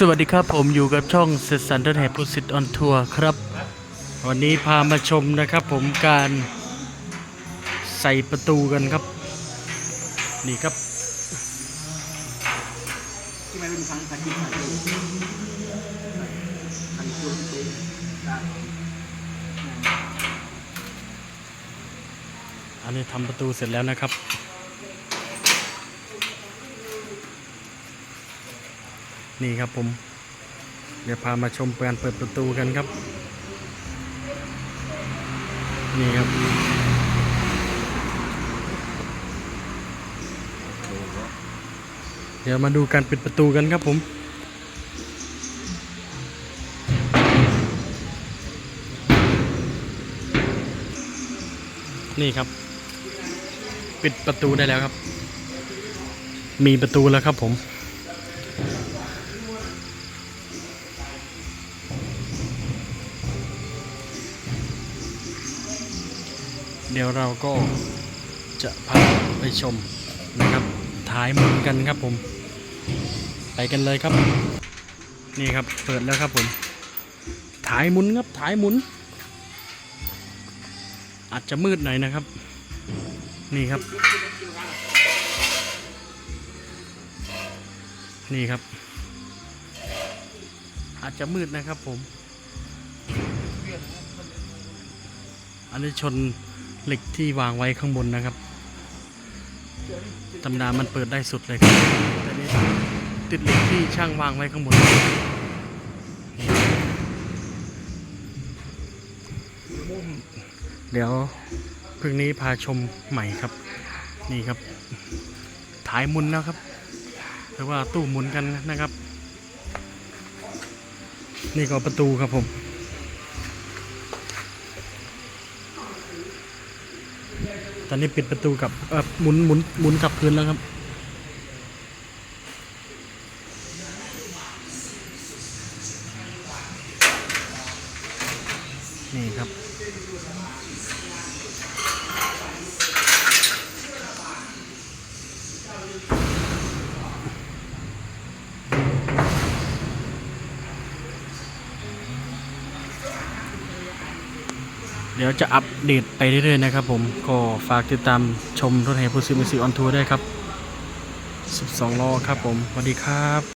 สวัสดีครับผมอยู่กับช่องเซสันเดอร์แฮป u สิตออนทัวร์ครับ วันนี้พามาชมนะครับผมการใส่ประตูกันครับ นี่ครับที่ไม่เป็นครั้งครั้งที่ผ่านมางที่ดูอันนี้ทำประตูเสร็จแล้วนะครับ นี่ครับผม เดี๋ยวพามาชมการเปิดประตูกันครับ นี่ครับเดี๋ยวมาดูการปิดประตูกันครับผมนี่ครับ ปิดประตูได้แล้วครับ มีประตูแล้วครับผม เดี๋ยวเราก็จะพาไปชมนะครับท้ายมุนกันครับผม ไปกันเลยครับ นี่ครับเปิดแล้วครับผมถ่ายหมุนครับถ่ายหมุน อาจจะมืดหน่อยนะครับ นี่ครับ นี่ครับ อาจจะมืดนะครับผม อันนี้ชน เหล็กที่วางไว้ข้างบนนะครับตำนามันเปิดได้สุดเลยครับแต่นี้ติดเหล็กที่ช่างวางไว้ข้างบนเดี๋ยวพึ่งนี้พาชมใหม่ครับ นี่ครับถ่ายมุนแล้วครับหรือว่าตู้หมุนกันนะครับ นี่ก็ประตูครับผม ตอนนี้ปิดประตูกับเออหมุนหมุนหมุนกลับพื้นแล้วครับ นี่ครับ เดี๋ยวจะอัปเดตไปเรื่อยๆนะครับผมก็ฝากติดตามชมรถแห่พูซิมิซิออนทัวร์ได้ครับ 12ล้อครับผมสวัสดีครับ